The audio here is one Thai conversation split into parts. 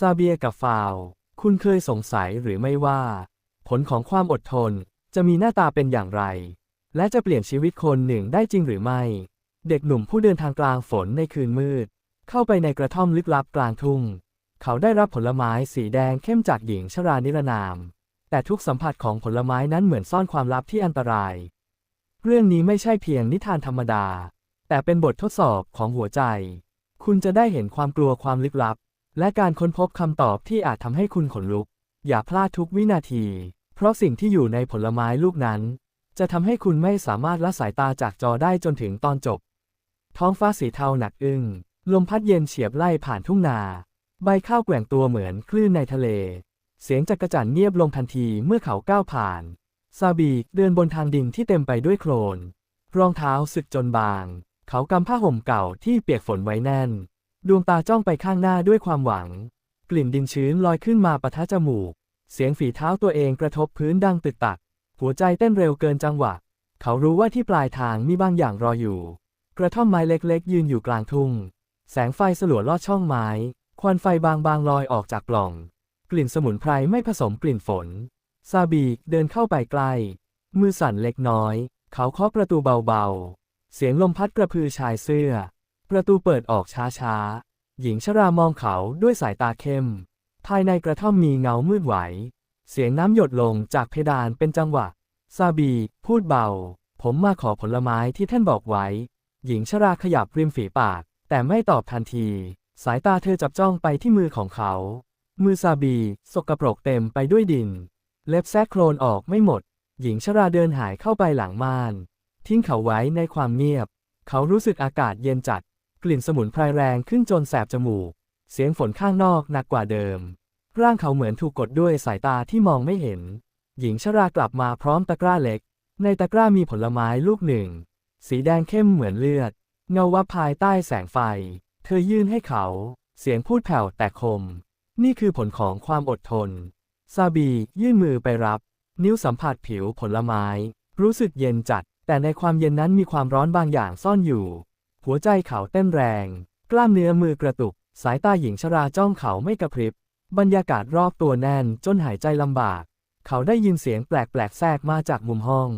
ซาเบียกับฟาว คุณเคยสงสัยหรือไม่ว่า ผลของความอดทนจะมีหน้าตาเป็นอย่างไร และจะเปลี่ยนชีวิตคนหนึ่งได้จริงหรือไม่ เด็กหนุ่มผู้เดินทางกลางฝนในคืนมืด เข้าไปในกระท่อมลึกลับกลางทุ่ง เขาได้รับผลไม้สีแดงเข้มจากหญิงชรานิรนาม แต่ทุกสัมผัสของผลไม้นั้นเหมือนซ่อนความลับที่อันตราย เรื่องนี้ไม่ใช่เพียงนิทานธรรมดา แต่เป็นบททดสอบของหัวใจ คุณจะได้เห็นความกลัวความลึกลับ และการค้นพบคำตอบที่อาจทำให้คุณขนลุก อย่าพลาดทุกวินาที เพราะสิ่งที่อยู่ในผลไม้ลูกนั้น จะทำให้คุณไม่สามารถละสายตาจากจอได้จนถึงตอนจบ ท้องฟ้าสีเทาหนักอึ้งลมพัดเย็นเฉียบไล่ผ่านทุ่งนา ใบข้าวแกว่งตัวเหมือนคลื่นในทะเล เสียงจักระจั่นเงียบลงทันทีเมื่อเขาก้าวผ่าน ซาบีเดินบนทางดินที่เต็มไปด้วยโคลน รองเท้าสึกจนบาง เขากำผ้าห่มเก่าที่เปียกฝนไว้แน่น ดวงตาจ้องไปข้างหน้าด้วยความหวัง กลิ่นดินชื้นลอยขึ้นมาปะทะจมูก เสียงฝีเท้าตัวเองกระทบพื้นดังตึกตัก หัวใจเต้นเร็วเกินจังหวะ เขารู้ว่าที่ปลายทางมีบางอย่างรออยู่ กระท่อมไม้เล็กๆ ยืนอยู่กลางทุ่ง แสงไฟสลัวลอดช่องไม้ ควันไฟบางๆลอยออกจากปล่อง กลิ่นสมุนไพรไม่ผสมกลิ่นฝน ซาบีเดินเข้าไปใกล้ มือสั่นเล็กน้อย เขาเคาะประตูเบาๆ เสียงลมพัดกระพือชายเสื้อประตูเปิดออกช้าๆ หญิงชรามองเขาด้วยสายตาเข้ม ภายในกระท่อมมีเงามืดไหว เสียงน้ำหยดลงจากเพดานเป็นจังหวะ ซาบี พูดเบา ผมมาขอผลไม้ที่ท่านบอกไว้ หญิงชราขยับริมฝีปาก แต่ไม่ตอบทันที สายตาเธอจับจ้องไปที่มือของเขา มือซาบี สกปรกเต็มไปด้วยดิน เล็บแซกโครนออกไม่หมด หญิงชราเดินหายเข้าไปหลังม่าน ทิ้งเขาไว้ในความเงียบ เขารู้สึกอากาศเย็นจัด ลิ่นสมุนไพรแรงขึ้นจนแสบจมูก เสียงฝนข้างนอกหนักกว่าเดิม ร่างเขาเหมือนถูกกดด้วยสายตาที่มองไม่เห็น หญิงชรากลับมาพร้อมตะกร้าเล็ก ในตะกร้ามีผลไม้ลูกหนึ่ง สีแดงเข้มเหมือนเลือด เงาวับภายใต้แสงไฟ เธอยื่นให้เขา เสียงพูดแผ่วแต่คม นี่คือผลของความอดทน ซาบียื่นมือไปรับ นิ้วสัมผัสผิวผลไม้ รู้สึกเย็นจัด แต่ในความเย็นนั้นมีความร้อนบางอย่างซ่อนอยู่ หัวใจเขาเต้นแรง กล้ามเนื้อมือกระตุก สายตาหญิงชราจ้องเขาไม่กระพริบ บรรยากาศรอบตัวแน่นจนหายใจลำบาก เขาได้ยินเสียงแปลกๆแทรกมาจากมุมห้อง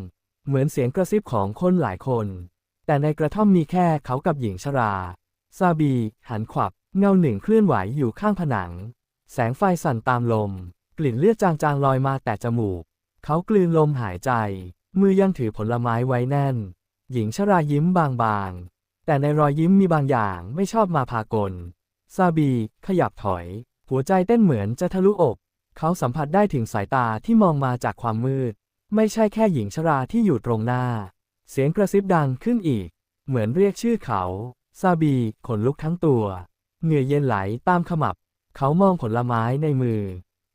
เหมือนเสียงกระซิบของคนหลายคน แต่ในกระท่อมมีแค่เขากับหญิงชรา ซาบี หันขวับ เงาหนึ่งเคลื่อนไหวอยู่ข้างผนัง แสงไฟสั่นตามลม กลิ่นเลือดจางๆลอยมาแต่จมูก เขากลืนลมหายใจ มือยังถือผลไม้ไว้แน่น หญิงชรายิ้มบางๆ แต่ในรอยยิ้มมีบางอย่างไม่ชอบมาพากล ซาบี ขยับถอย หัวใจเต้นเหมือนจะทะลุอก เขาสัมผัสได้ถึงสายตาที่มองมาจากความมืด ไม่ใช่แค่หญิงชราที่อยู่ตรงหน้า เสียงกระซิบดังขึ้นอีก เหมือนเรียกชื่อเขา ซาบี ขนลุกทั้งตัว เหงื่อเย็นไหลตามขมับ เขามองผลไม้ในมือ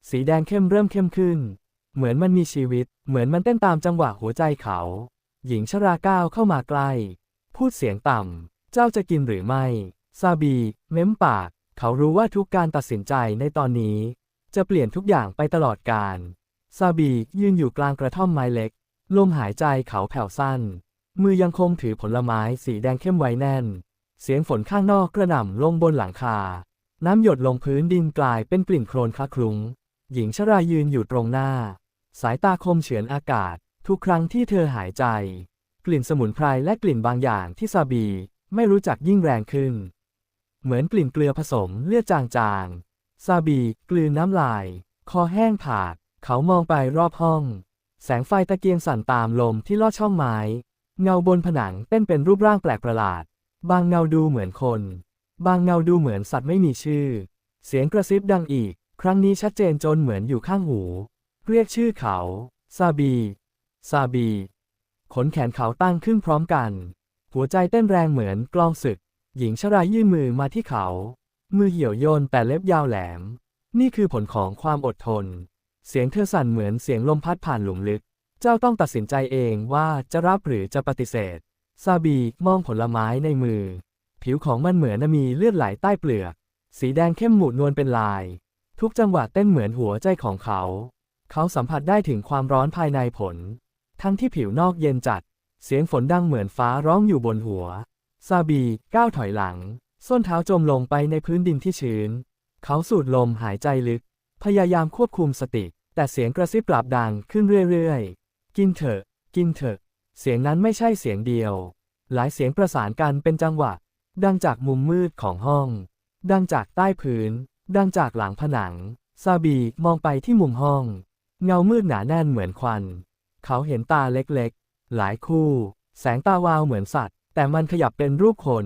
สีแดงเข้มเริ่มเข้มขึ้น เหมือนมันมีชีวิต เหมือนมันเต้นตามจังหวะหัวใจเขา หญิงชราก้าวเข้ามาใกล้ พูดเสียงต่ำ เจ้าจะกินหรือไม่ ซาบี เม้มปาก เขารู้ว่าทุกการตัดสินใจในตอนนี้ จะเปลี่ยนทุกอย่างไปตลอดกาลซาบียืนอยู่กลางกระท่อมไม้เล็ก ลมหายใจเขาแผ่วสั้น มือยังคงถือผลไม้สีแดงเข้มไว้แน่น เสียงฝนข้างนอกกระหน่ำลงบนหลังคา น้ำหยดลงพื้นดินกลายเป็นกลิ่นโคลนคละคลุ้ง หญิงชรายืนอยู่ตรงหน้า สายตาคมเฉือนอากาศ ทุกครั้งที่เธอหายใจ กลิ่นสมุนไพรและกลิ่นบางอย่างที่ซาบี ไม่รู้จักยิ่งแรงขึ้น เหมือนกลิ่นเกลือผสมเลือดจางๆ ซาบี กลืนน้ำลาย คอแห้งผาก เขามองไปรอบห้อง แสงไฟตะเกียงสั่นตามลมที่ลอดช่องไม้ เงาบนผนังเต้นเป็นรูปร่างแปลกประหลาด บางเงาดูเหมือนคน บางเงาดูเหมือนสัตว์ไม่มีชื่อ เสียงกระซิบดังอีก ครั้งนี้ชัดเจนจนเหมือนอยู่ข้างหู เรียกชื่อเขา ซาบี ซาบี ขนแขนเขาตั้งขึ้นพร้อมกัน หัวใจเต้นแรงเหมือนกลองศึก หญิงชรายื่นมือมาที่เขา มือเหี่ยวโยนแต่เล็บยาวแหลม นี่คือผลของความอดทน เสียงเธอสั่นเหมือนเสียงลมพัดผ่านหลุมลึก เจ้าต้องตัดสินใจเองว่าจะรับหรือจะปฏิเสธ ซาบีมองผลไม้ในมือ ผิวของมันเหมือนมีเลือดไหลใต้เปลือก สีแดงเข้มหมุดนวลเป็นลาย ทุกจังหวะเต้นเหมือนหัวใจของเขา เขาสัมผัสได้ถึงความร้อนภายในผล ทั้งที่ผิวนอกเย็นจัด เสียงฝนดังเหมือนฟ้าร้องอยู่บนหัว ซาบีก้าวถอยหลัง ส้นเท้าจมลงไปในพื้นดินที่ชื้น เขาสูดลมหายใจลึก พยายามควบคุมสติ แต่เสียงกระซิบกลับดังขึ้นเรื่อยๆ กินเถอะ กินเถอะ เสียงนั้นไม่ใช่เสียงเดียว หลายเสียงประสานกันเป็นจังหวะ ดังจากมุมมืดของห้อง ดังจากใต้พื้น ดังจากหลังผนัง ซาบีมองไปที่มุมห้อง เงามืดหนาแน่นเหมือนควัน เขาเห็นตาเล็กๆ หลายคู่ แสงตาวาวเหมือนสัตว์ แต่มันขยับเป็นรูปคน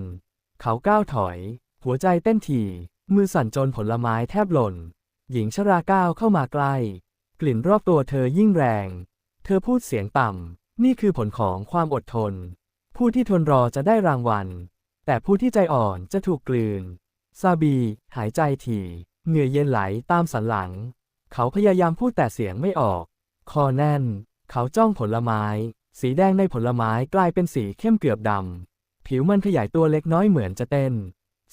เขาก้าวถอย หัวใจเต้นถี่ มือสั่นจนผลไม้แทบหล่น หญิงชราก้าวเข้ามาใกล้ กลิ่นรอบตัวเธอยิ่งแรง เธอพูดเสียงต่ำ นี่คือผลของความอดทน ผู้ที่ทนรอจะได้รางวัล แต่ผู้ที่ใจอ่อนจะถูกกลืน ซาบี หายใจถี่ เหงื่อเย็นไหลตามสันหลัง เขาพยายามพูดแต่เสียงไม่ออก คอแน่น เขาจ้องผลไม้ สีแดงในผลไม้กลายเป็นสีเข้มเกือบดำ ผิวมันขยายตัวเล็กน้อยเหมือนจะเต้น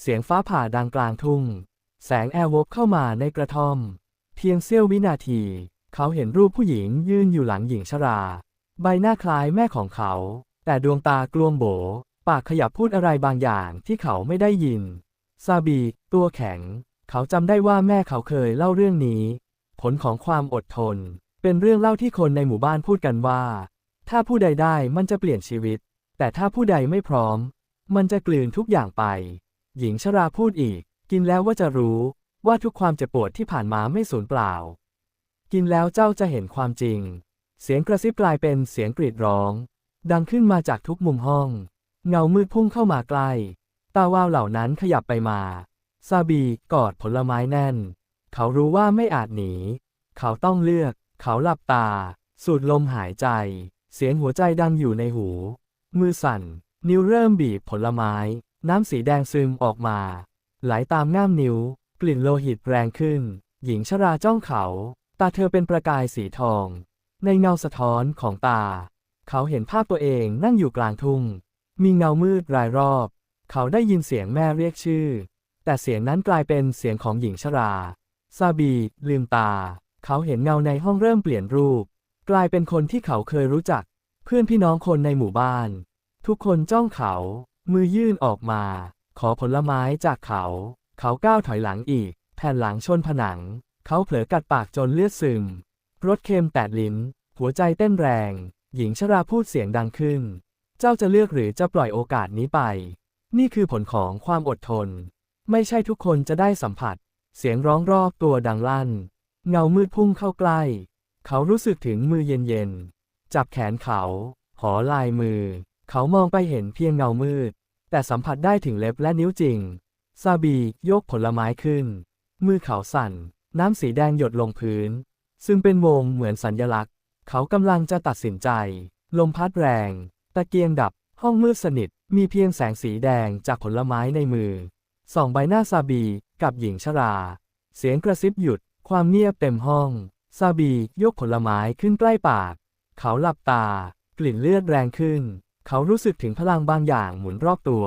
เสียงฟ้าผ่าดังกลางทุ่ง แสงแอร์วบเข้ามาในกระท่อม เพียงเสี้ยววินาที เขาเห็นรูปผู้หญิงยืนอยู่หลังหญิงชรา ใบหน้าคล้ายแม่ของเขา แต่ดวงตากลวงโบ ปากขยับพูดอะไรบางอย่างที่เขาไม่ได้ยิน ซาบี ตัวแข็ง เขาจำได้ว่าแม่เขาเคยเล่าเรื่องนี้ ผลของความอดทน เป็นเรื่องเล่าที่คนในหมู่บ้านพูดกันว่า ถ้าผู้ใดได้มันจะเปลี่ยนชีวิต แต่ถ้าผู้ใดไม่พร้อม มันจะกลืนทุกอย่างไป หญิงชราพูดอีก กินแล้วว่าจะรู้ว่าทุกความเจ็บปวดที่ผ่านมาไม่สูญเปล่า กินแล้วเจ้าจะเห็นความจริง เสียงกระซิบกลายเป็นเสียงกรีดร้อง ดังขึ้นมาจากทุกมุมห้อง เงามืดพุ่งเข้ามาใกล้ ตาวาวเหล่านั้นขยับไปมา ซาบีกอดผลไม้แน่น เขารู้ว่าไม่อาจหนี เขาต้องเลือก เขาหลับตา สูดลมหายใจ เสียงหัวใจดังอยู่ในหู มือสั่น นิ้วเริ่มบีบผลไม้ น้ำสีแดงซึมออกมา ไหลตามง่ามนิ้ว กลิ่นโลหิตแรงขึ้น หญิงชราจ้องเขา ตาเธอเป็นประกายสีทอง ในเงาสะท้อนของตา เขาเห็นภาพตัวเองนั่งอยู่กลางทุ่ง มีเงามืดรายรอบ เขาได้ยินเสียงแม่เรียกชื่อ แต่เสียงนั้นกลายเป็นเสียงของหญิงชราซาบีลืมตา เขาเห็นเงาในห้องเริ่มเปลี่ยนรูป กลายเป็นคนที่เขาเคยรู้จัก เพื่อนพี่น้องคนในหมู่บ้าน ทุกคนจ้องเขา มือยื่นออกมา ขอผลไม้จากเขา เขาก้าวถอยหลังอีก แผ่นหลังชนผนัง เขาเผลอกัดปากจนเลือดซึม รสเค็มแตดลิ้น หัวใจเต้นแรง หญิงชราพูดเสียงดังขึ้น เจ้าจะเลือกหรือจะปล่อยโอกาสนี้ไป นี่คือผลของความอดทน ไม่ใช่ทุกคนจะได้สัมผัส เสียงร้องรอบตัวดังลั่น เงามืดพุ่งเข้าใกล้ เขารู้สึกถึงมือเย็นๆ จับแขนเขา หอลายมือ เขามองไปเห็นเพียงเงามืด แต่สัมผัสได้ถึงเล็บและนิ้วจริง ซาบียกผลไม้ขึ้น มือเขาสั่น น้ำสีแดงหยดลงพื้น ซึ่งเป็นวงเหมือนสัญญลักษณ์ เขากำลังจะตัดสินใจ ลมพัดแรง ตะเกียงดับ ห้องมืดสนิท มีเพียงแสงสีแดงจากผลไม้ในมือ ส่องใบหน้าซาบีกับหญิงชรา เสียงกระซิบหยุด ความเงียบเต็มห้อง ซาบียกผลไม้ขึ้นใกล้ปาก เขาหลับตา กลิ่นเลือดแรงขึ้น เขารู้สึกถึงพลังบางอย่างหมุนรอบตัว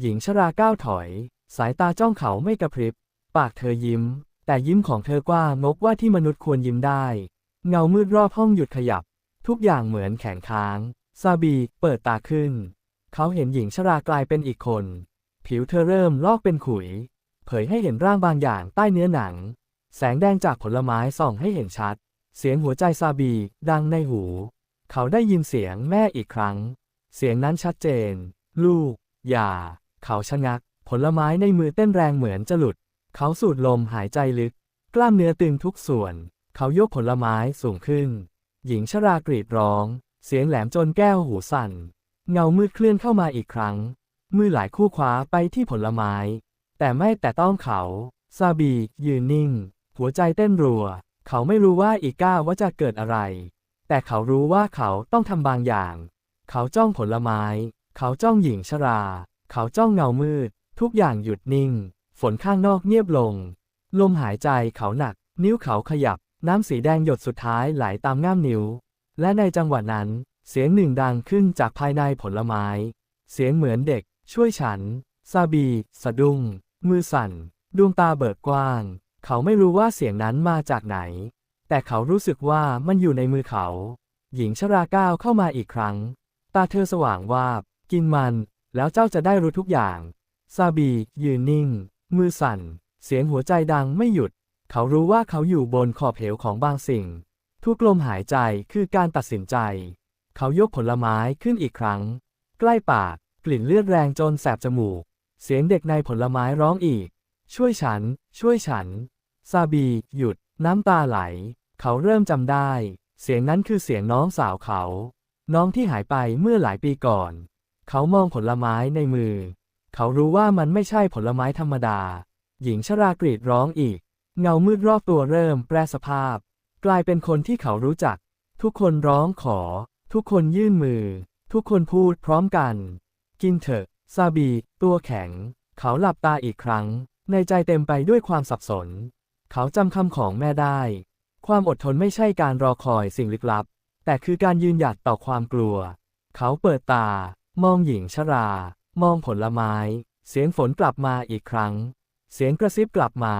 หญิงชราก้าวถอย สายตาจ้องเขาไม่กระพริบ ปากเธอยิ้ม แต่ยิ้มของเธอกว้างงกว่าที่มนุษย์ควรยิ้มได้ เงามืดรอบห้องหยุดขยับ ทุกอย่างเหมือนแข็งค้าง ซาบีเปิดตาขึ้น เขาเห็นหญิงชรากลายเป็นอีกคน ผิวเธอเริ่มลอกเป็นขุย เผยให้เห็นร่างบางอย่างใต้เนื้อหนัง แสงแดงจากผลไม้ส่องให้เห็นชัด เสียงหัวใจซาบี ดังในหู เขาได้ยินเสียงแม่อีกครั้ง เสียงนั้นชัดเจน ลูก อย่า เขาชะงัก ผลไม้ในมือเต้นแรงเหมือนจะหลุด เขาสูดลมหายใจลึก กล้ามเนื้อตึงทุกส่วน เขายกผลไม้สูงขึ้น หญิงชรากรีดร้อง เสียงแหลมจนแก้วหูสั่น เงามืดเคลื่อนเข้ามาอีกครั้ง มือหลายคู่คว้าไปที่ผลไม้ แต่ไม่แต่ต้องเขา ซาบียืนนิ่ง หัวใจเต้นรัว เขาไม่รู้ว่าอีก้าว่าจะเกิดอะไร แต่เขารู้ว่าเขาต้องทำบางอย่าง เขาจ้องผลไม้ เขาจ้องหญิงชรา เขาจ้องเงามืด ทุกอย่างหยุดนิ่ง ฝนข้างนอกเงียบลง ลมหายใจเขาหนัก นิ้วเขาขยับ น้ำสีแดงหยดสุดท้ายไหลตามง่ามนิ้ว และในจังหวะนั้น เสียงหนึ่งดังขึ้นจากภายในผลไม้ เสียงเหมือนเด็ก ช่วยฉัน ซาบี สะดุ้ง มือสั่น ดวงตาเบิกกว้าง เขาไม่รู้ว่าเสียงนั้นมาจากไหน แต่เขารู้สึกว่ามันอยู่ในมือเขา หญิงชราก้าวเข้ามาอีกครั้ง ตาเธอสว่างวาบ กินมัน แล้วเจ้าจะได้รู้ทุกอย่าง ซาบี ยืนนิ่ง มือสั่น เสียงหัวใจดังไม่หยุด เขารู้ว่าเขาอยู่บนขอบเหวของบางสิ่ง ทุกลมหายใจคือการตัดสินใจ เขายกผลไม้ขึ้นอีกครั้ง ใกล้ปาก กลิ่นเลือดแรงจนแสบจมูก เสียงเด็กในผลไม้ร้องอีก ช่วยฉัน ช่วยฉัน ซาบี หยุด น้ำตาไหล เขาเริ่มจำได้ เสียงนั้นคือเสียงน้องสาวเขา น้องที่หายไปเมื่อหลายปีก่อน เขามองผลไม้ในมือ เขารู้ว่ามันไม่ใช่ผลไม้ธรรมดา หญิงชรากรีดร้องอีก เงามืดรอบตัวเริ่มแปรสภาพ กลายเป็นคนที่เขารู้จัก ทุกคนร้องขอ ทุกคนยื่นมือ ทุกคนพูดพร้อมกัน กินเถอะ ซาบี ตัวแข็ง เขาหลับตาอีกครั้ง ในใจเต็มไปด้วยความสับสน เขาจำคำของแม่ได้ ความอดทนไม่ใช่การรอคอยสิ่งลึกลับ แต่คือการยืนหยัดต่อความกลัว เขาเปิดตา มองหญิงชรา มองผลไม้ เสียงฝนกลับมาอีกครั้ง เสียงกระซิบกลับมา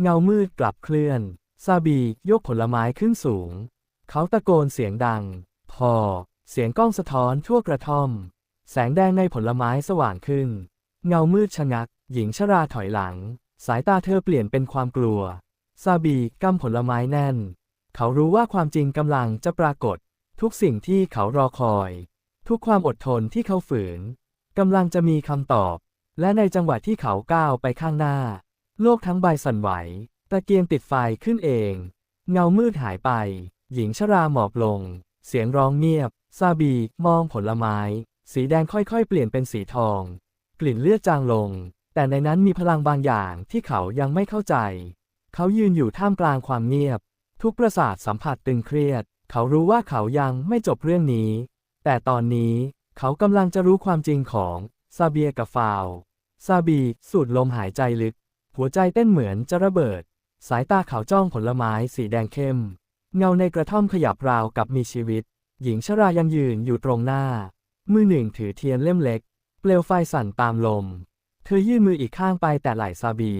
เงามืดกลับเคลื่อน ซาบียกผลไม้ขึ้นสูง เขาตะโกนเสียงดัง พอ เสียงก้องสะท้อนทั่วกระท่อม แสงแดงในผลไม้สว่างขึ้น เงามืดชะงัก หญิงชราถอยหลัง สายตาเธอเปลี่ยนเป็นความกลัว ซาบีกำผลไม้แน่น เขารู้ว่าความจริงกำลังจะปรากฏ ทุกสิ่งที่เขารอคอย ทุกความอดทนที่เขาฝืนกำลังจะมีคำตอบ และในจังหวะที่เขาก้าวไปข้างหน้า โลกทั้งใบสั่นไหว ตะเกียงติดไฟขึ้นเอง เงามืดหายไป หญิงชราหมอบลง เสียงร้องเงียบ ซาบีมองผลไม้ สีแดงค่อยๆ เปลี่ยนเป็นสีทอง กลิ่นเลือดจางลง แต่ในนั้นมีพลังบางอย่างที่เขายังไม่เข้าใจ เขายืนอยู่ท่ามกลางความเงียบ ทุกประสาทสัมผัสตึงเครียด เขารู้ว่าเขายังไม่จบเรื่องนี้ แต่ตอนนี้เขากำลังจะรู้ความจริงของซาเบียกับฟาวซาบีสูดลมหายใจลึก หัวใจเต้นเหมือนจะระเบิด สายตาเขาจ้องผลไม้สีแดงเข้ม เงาในกระท่อมขยับราวกับมีชีวิต หญิงชรายังยืนอยู่ตรงหน้า มือหนึ่งถือเทียนเล่มเล็ก เปลวไฟสั่นตามลม เธอยื่นมืออีกข้างไปแต่ไหล่ซาบี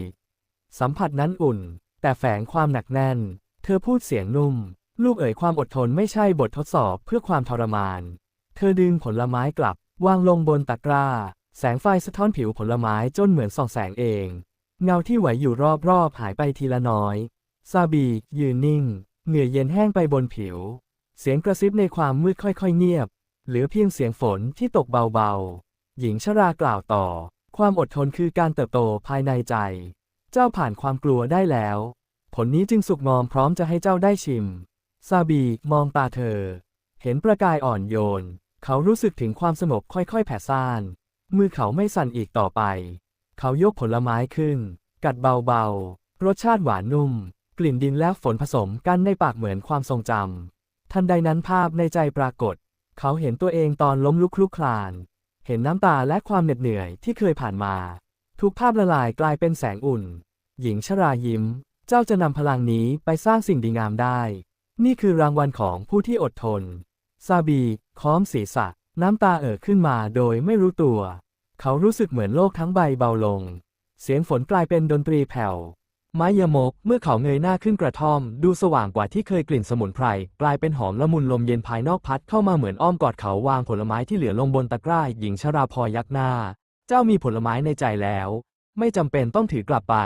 สัมผัสนั้นอุ่น แต่แฝงความหนักแน่น เธอพูดเสียงนุ่ม ลูกเอ๋ยความอดทนไม่ใช่บททดสอบเพื่อความทรมาน เธอดึงผลไม้กลับ วางลงบนตะกร้า แสงไฟสะท้อนผิวผลไม้จนเหมือนส่องแสงเอง เงาที่ไหวอยู่รอบๆหายไปทีละน้อยซาบียืนนิ่ง เหงื่อเย็นแห้งไปบนผิว เสียงกระซิบในความมืดค่อยๆเงียบ เหลือเพียงเสียงฝนที่ตกเบาๆ หญิงชรากล่าวต่อ ความอดทนคือการเติบโตภายในใจ เจ้าผ่านความกลัวได้แล้ว ผลนี้จึงสุกงอมพร้อมจะให้เจ้าได้ชิม ซาบีมองตาเธอ เห็นประกายอ่อนโยน เขารู้สึกถึงความสงบค่อยๆ แผ่ซ่าน มือเขาไม่สั่นอีกต่อไป เขายกผลไม้ขึ้น กัดเบาๆ รสชาติหวานนุ่ม กลิ่นดินและฝนผสมกันในปากเหมือนความทรงจำทันใดนั้นภาพในใจปรากฏ เขาเห็นตัวเองตอนล้มลุกคลุกคลาน เห็นน้ำตาและความเหน็ดเหนื่อยที่เคยผ่านมา ทุกภาพละลายกลายเป็นแสงอุ่น หญิงชรายิ้ม เจ้าจะนำพลังนี้ไปสร้างสิ่งดีงามได้ นี่คือรางวัลของผู้ที่อดทน ซาบีค้อมศีรษะ น้ำตาเอ่อขึ้นมาโดยไม่รู้ตัว เขารู้สึกเหมือนโลกทั้งใบเบาลง เสียงฝนกลายเป็นดนตรีแผ่ว ไม้ยมก เมื่อเขาเงยหน้าขึ้นกระท่อม ดูสว่างกว่าที่เคยกลิ่นสมุนไพร กลายเป็นหอมละมุนลมเย็นภายนอกพัดเข้ามาเหมือนอ้อมกอดเขาวางผลไม้ที่เหลือลงบนตะกร้าหญิงชราพอยักหน้า เจ้ามีผลไม้ในใจแล้ว ไม่จำเป็นต้องถือกลับไป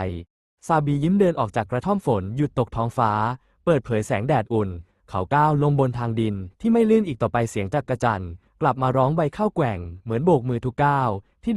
ซาบียิ้มเดินออกจากกระท่อมฝนหยุดตกท้องฟ้า เปิดเผยแสงแดดอุ่น เขาก้าวลงบนทางดินที่ไม่ลื่นอีกต่อไปเสียงจักกระจันกลับมาร้องใบข้าวแกว่ง เหมือนโบกมือทุกก้าวที่